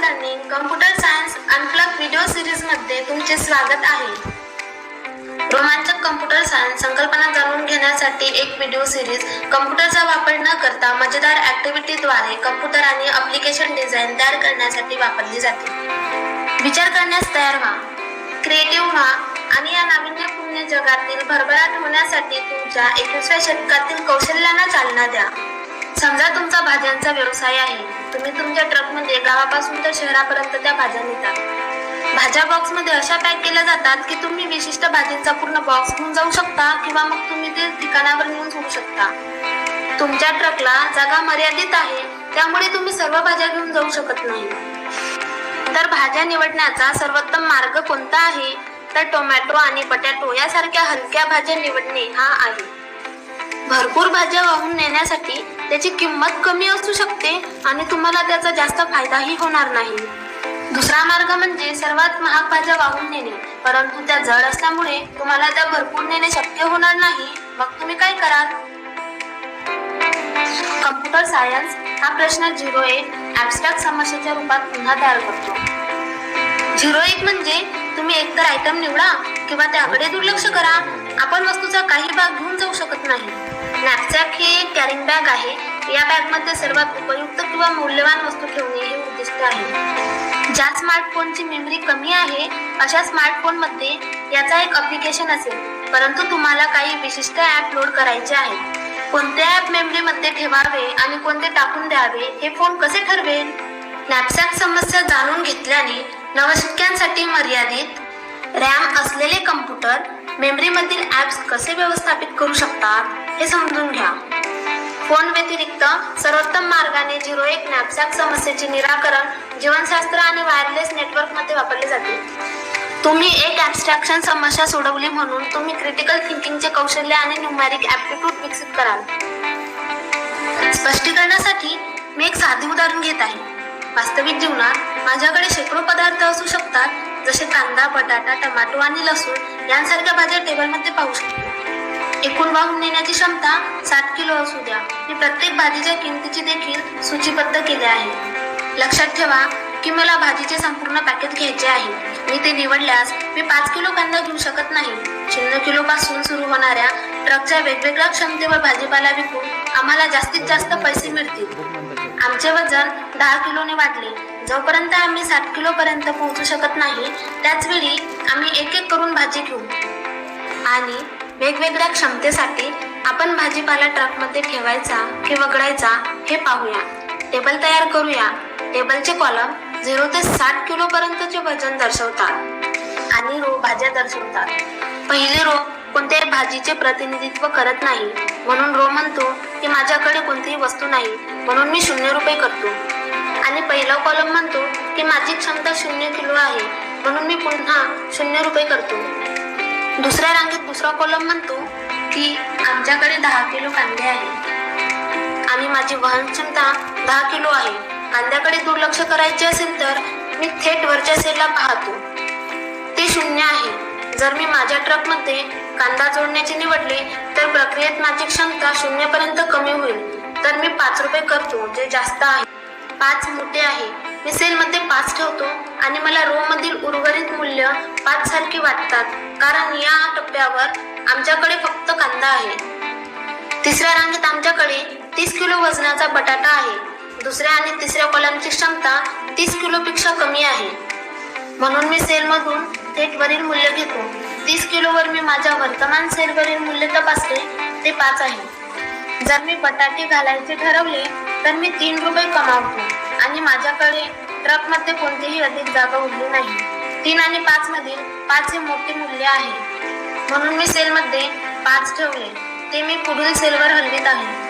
Learning computer science unplug video सिरीजमध्ये तुमचे स्वागत आहे. रोमांचक कम्प्युटर सायन्स संकल्पना जाणून घेण्यासाठी एक व्हिडिओ सिरीज कम्प्युटरचा वापर न करता मजेदार ऍक्टिव्हिटीद्वारे कम्प्युटर आणि अप्लिकेशन डिझाईन तयार करण्यासाठी वापरली जाते. विचार करण्यास तयार व्हा. क्रिएटिव्ह व्हा आणि या नाविन्यपूर्ण जगातील भरभराट होण्यासाठी तुमच्या एकविसव्या शतकातील कौशल्यांना चालना द्या. समजा तुम भाज्यांचा व्यवसाय आहे. तुम्ही तुमच्या ट्रकमध्ये गावापासून तर शहरापर्यंत त्या भाज्या नेता. भाज्या बॉक्समध्ये अशा पॅक केल्या जातात की तुम्ही विशिष्ट भाजींचा पूर्ण बॉक्स घेऊन जाऊ शकता किंवा मग तुम्ही ते ठिकाणावर नेऊन सोडू शकता. तुमच्या ट्रकला जागा मर्यादित आहे त्यामुळे तुम्ही सर्व भाज्या घेऊन जाऊ शकत नाही. तर भाज्या निवडण्याचा सर्वोत्तम मार्ग कोणता आहे? तर टोमॅटो आणि बटाटो यासारख्या हलक्या भाज्या निवडणे हा आहे. भरपूर भाज्या वाहून नेण्यासाठी त्याची किंमत कमी असू शकते आणि तुम्हाला त्याचा जास्त फायदाही होणार नाही. दुसरा मार्ग म्हणजे सर्वात महाग भाज्या वाहून नेणे. परंतु त्या जड असल्यामुळे तुम्हाला त्या भरपूर नेणे शक्य होणार नाही. मग तुम्ही काय कराल? कम्प्युटर सायन्स हा प्रश्न झिरो एक ऍबस्ट्रॅक्ट समस्येच्या रूपात पुन्हा तयार करतो. झिरो एक म्हणजे तुम्ही एकतर आयटम निवडा किंवा त्याकडे दुर्लक्ष करा. आपण वस्तूचा काही भाग घेऊन जाऊ शकत नाही. नॅपसॅक ही एक कॅरिंग बॅग आहे. या बॅगमध्ये सर्वात उपयुक्त किंवा मौल्यवान वस्तू ठेवणे हे उद्दिष्ट आहे. ज्या स्मार्टफोनची मेमरी कमी आहे अशा स्मार्टफोनमध्ये याचा एक अप्लिकेशन असेल. परंतु तुम्हाला काही विशिष्ट ऍप लोड करायचे आहेत. कोणते ऍप मेमरी मध्ये ठेवावे आणि कोणते टाकून द्यावे हे फोन कसे ठरवेल? नॅपसॅक समस्या जाणून घेतल्याने नवशिक्यांसाठी मर्यादित रॅम असलेले कम्प्युटर मेमरीमधील ऍप्स कसे व्यवस्थापित करू शकतात हे समजून घ्या. फोन व्यतिरिक्त सर्वोत्तम मार्गाने झिरो एक नॅपसॅक समस्येचे निराकरण जीवनशास्त्र आणि वायरलेस नेटवर्कमध्ये वापरले जाते. तुम्ही एक ऍबस्ट्रॅक्शन समस्या सोडवली म्हणून तुम्ही क्रिटिकल थिंकिंगचे कौशल्य आणि न्यूमॅरिक ऍप्टिट्यूड विकसित कराल. स्पष्टीकरणासाठी मी एक साधे उदाहरण घेत आहे. वास्तविक जीवनात माझ्याकडे शेकडो पदार्थ असू शकतात जसे कांदा बटाटा टमाटो आणि लसूण यांसारख्या भाज्या टेबलमध्ये पाहू शकतो. एकूण वाहून नेण्याची क्षमता सात किलो असू द्या. मी प्रत्येक भाजीच्या किमतीची देखील सूचीबद्ध केले आहे. लक्षात ठेवा की मला भाजीचे संपूर्ण पॅकेट घ्यायचे आहे. मी ते निवडल्यास मी पाच किलो कांदा घेऊ शकत नाही. शून्य किलो पासून सुरू होणाऱ्या ट्रकच्या वेगवेगळ्या क्षमतेवर भाजीपाला विकून आम्हाला जास्तीत जास्त पैसे मिळतील. आमचे वजन दहा किलोने वाढले. जोपर्यंत आम्ही साठ किलो पर्यंत पोहोचू शकत नाही त्याच वेळी आम्ही एक एक करून भाजी घेऊ. आणि वेगवेगळ्या क्षमतेसाठी आपण भाजीपाला ट्रकमध्ये ठेवायचा की वगळायचा हे पाहूया. टेबल तयार करूया. टेबलचे कॉलम झिरो ते साठ किलो पर्यंतचे वजन दर्शवतात. आणि रो भाज्या दर्शवतात. पहिले रो कोणत्याही भाजीचे प्रतिनिधित्व करत नाही. म्हणून रो म्हणतो की माझ्याकडे कोणतीही वस्तू नाही. म्हणून मी शून्य रुपये करतो. आणि पहिला कॉलम म्हणतो की माझी क्षमता शून्य किलो आहे. म्हणून मी पुन्हा शून्य रुपये करतो. दुसऱ्या रांगेत दुसरा कॉलम म्हणतो की आमच्याकडे दहा किलो कांदे आहे. आणि माझी वहन क्षमता दहा किलो आहे. कांद्याकडे दुर्लक्ष करायचे असेल तर मी थेट वरच्या सेलला पाहतो. ते शून्य आहे. जर मी माझ्या ट्रकमध्ये कांदा जोडण्याचे निवडले तर प्रक्रियेत माझी क्षमता शून्यपर्यंत कमी होईल. तर मी पाच रुपये करतो जे जास्त आहे. पाच मोठे आहे. मी सेलमध्ये पाच ठेवतो आणि मला रो मधील उर्वरित मूल्य पाच सारखी वाटतात. कारण या टप्प्यावर आमच्याकडे फक्त कांदा आहे. तिसऱ्या रांगेत आमच्याकडे तीस किलो वजनाचा बटाटा आहे. दुसऱ्या आणि तिसऱ्या कॉलमची क्षमता तीस किलो पेक्षा कमी आहे. म्हणून मी सेलमधून थेट वरील मूल्य घेतो. तीस किलोवर मी माझ्या वर्तमान सेलवरील मूल्य तपासले ते पाच आहे. जर मी बटाटे घालायचे ठरवले तर मी तीन रुपये कमावतो आणि माझ्याकडे ट्रकमध्ये कोणतीही अधिक जागा उरली नाही. तीन आणि पाच मधील पाच हे मोठे मूल्य आहे. म्हणून मी सेलमध्ये पाच ठेवले ते मी पुढील सेलवर हलवित आहे.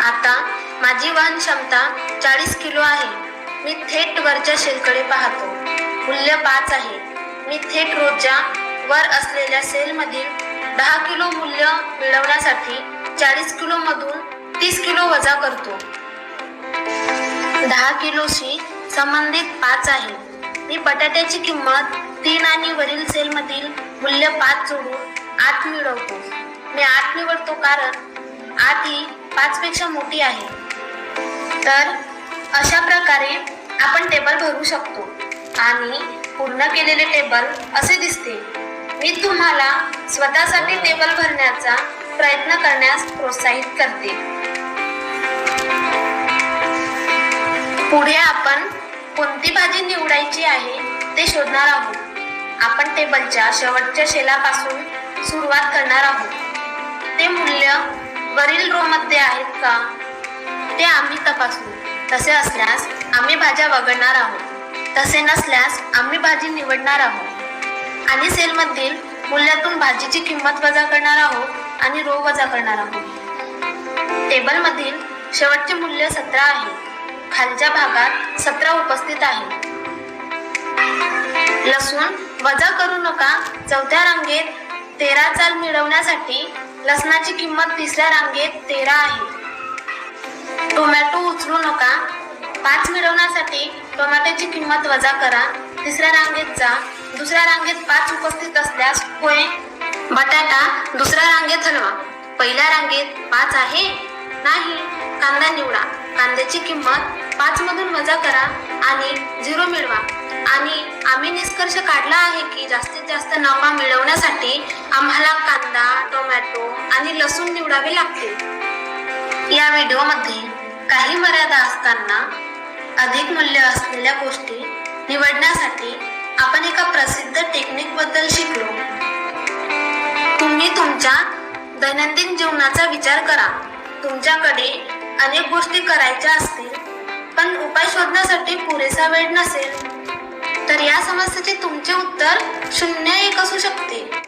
आता माझी वाहन क्षमता चाळीस किलो आहे. मी थेट वरच्या सेलकडे पाहतो. मूल्य पाच आहे. मी थेट रोजच्या वर असलेल्या सेलमधील दहा किलो मूल्य मिळवण्यासाठी चाळीस किलो मधून तीस किलो वजा करतो. दहा किलोशी संबंधित पाच आहे. मी बटाट्याची किंमत तीन आणि वरील सेलमधील मूल्य पाच जोडून आठ मिळवतो. मी आठ निवडतो कारण आठ ही पाच पेक्षा मोठी आहे. तर अशा प्रकारे आपण टेबल भरू शकतो. आणि पूर्ण केलेले टेबल असे दिसते. मी तुम्हाला स्वतःसाठी टेबल भरण्याचा प्रयत्न करण्यास प्रोत्साहित करते. पुढे आपण कोणती भाजी निवडायची आहे ते शोधणार आहोत. आपण टेबलच्या शेवटच्या शेलापासून सुरुवात करणार आहोत. ते मूल्य वरील रो मध्ये आहेत का? ते आम्ही तपासू. तसे असल्यास आम्ही भाज्या वगळणार आहोत. तसे नसल्यास आम्ही भाजी निवडणार आहोत. आणि सेलमधील मूल्यातून भाजीची किंमत वजा करणार आहोत आणि रो वजा करणार आहोत. टेबलमधील शेवटचे मूल्य सतरा आहे. खालच्या भागात सतरा उपस्थित आहे. लसूण वजा करू नका. चौथ्या रांगेत तेरा चाल मिळवण्यासाठी लसणाची किंमत तिसऱ्या रांगेत तेरा आहे. टोमॅटो उचलू नका. पाच मिळवण्यासाठी टोमॅटोची किंमत वजा करा. तिसऱ्या रांगेत जा. दुसऱ्या रांगेत पाच उपस्थित असल्यास होय बटाटा दुसऱ्या रांगेत हलवा. पहिल्या रांगेत पाच आहे? नाही. कांदा निवडा. कांद्याची किंमत पाच मधून वजा करा आणि झिरो मिळवा. आणि आम्ही निष्कर्ष काढला आहे की जास्तीत जास्त नफा मिळवण्यासाठी आम्हाला कांदा टोमॅटो आणि लसूण निवडावे लागतील. या व्हिडिओमध्ये काही मर्यादा असताना अधिक मूल्य असलेल्या गोष्टी निवडण्यासाठी आपण एका प्रसिद्ध टेक्निकबद्दल शिकलो. तुम्ही तुमच्या दैनंदिन जीवनाचा विचार करा. तुमच्याकडे अनेक गोष्टी करायच्या असतील पण उपाय शोधण्यासाठी पुरेसा वेळ नसेल. तर या समस्येचे तुमचे उत्तर शून्य एक असू शकते.